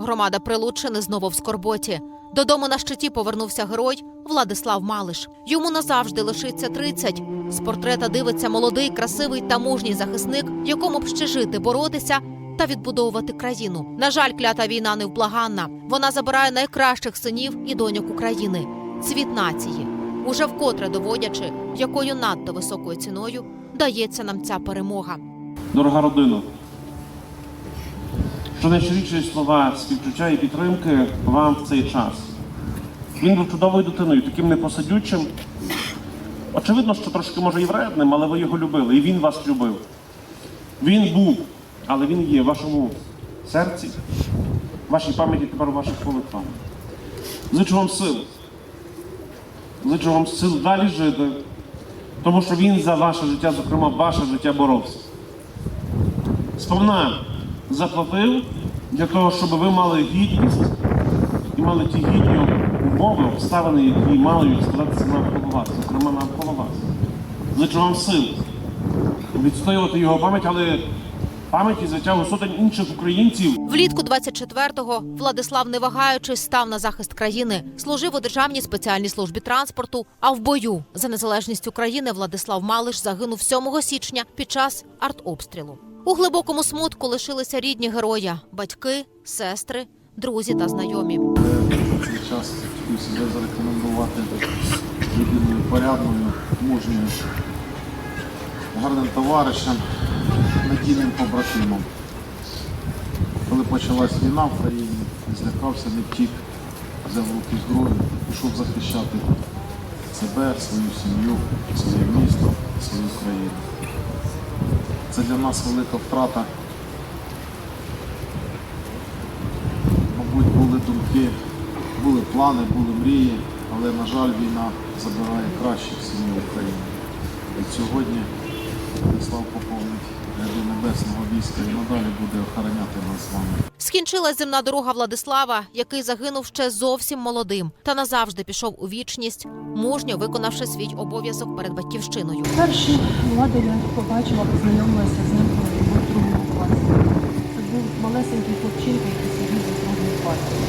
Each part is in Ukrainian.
Громада Прилуччини знову в скорботі. Додому на щиті повернувся герой Владислав Малиш. Йому назавжди лишиться 30. З портрета дивиться молодий, красивий та мужній захисник, якому б ще жити, боротися та відбудовувати країну. На жаль, клята війна невблаганна. Вона забирає найкращих синів і доньок України, цвіт нації, уже вкотре доводячи, якою надто високою ціною дається нам ця перемога. Дорога родина, що найщиріші слова співчуття і підтримки вам в цей час. Він був чудовою дитиною, таким непосадючим. Очевидно, що трошки може і вредним, але ви його любили, і він вас любив. Він був, але він є в вашому серці, в вашій пам'яті тепер у ваших молитвах. Зичу вам сил. Зичу вам сил далі жити, тому що він за ваше життя, зокрема, ваше життя боровся сповна заплатив для того, щоб ви мали гідність і мали ті гідні умови, обставини, які мають складатися навколо вас, зокрема навколо вас. Зичу вам сил відстоювати його пам'ять, але пам'ять і звитягу сотень інших українців. Влітку 24-го Владислав, не вагаючись, став на захист країни, служив у державній спеціальній службі транспорту. А в бою за незалежність України Владислав Малиш загинув 7 січня під час артобстрілу. У глибокому смутку лишилися рідні героя, батьки, сестри, друзі та знайомі. час хотів себе зарекомендувати людиною порядною, мужньою, гарним товаришем, надійним побратимом. Коли почалась війна в країні, злякався, не втік, взяв руки зброю, пішов захищати себе, свою сім'ю, своє місто, свою країну. Це для нас велика втрата. Мабуть, були думки, були плани, були мрії, але, на жаль, війна забирає кращих сім'ї України. І сьогодні Владислав поповнить ряди небесного війська і надалі буде охороняти нас з вами. Скінчилась земна дорога Владислава, який загинув ще зовсім молодим та назавжди пішов у вічність, мужньо виконавши свій обов'язок перед батьківщиною. Перший владу я побачила, познайомилася з ним, коли він був другому класі. Це був малесенький хлопчинка, який сидів за другою партією.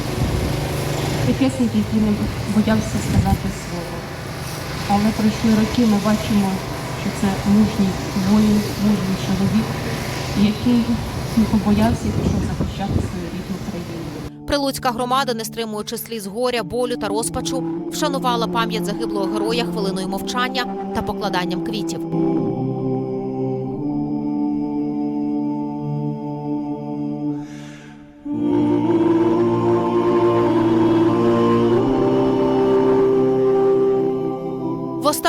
Тихесенький, який не боявся сказати слово. Але пройшли роки, ми бачимо, що це мужній воїн, мужній чоловік, який не побоявся і пішов захищати свою рідну країну. Прилуцька громада, не стримуючи сліз горя, болю та розпачу, вшанувала пам'ять загиблого героя хвилиною мовчання та покладанням квітів.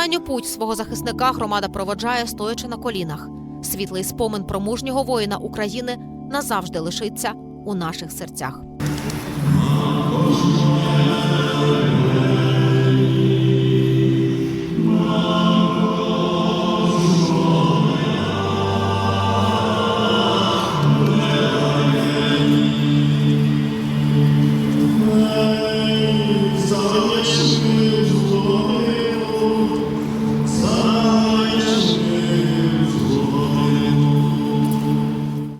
Останню путь свого захисника громада проводжає, стоячи на колінах. Світлий спомин про мужнього воїна України назавжди лишиться у наших серцях.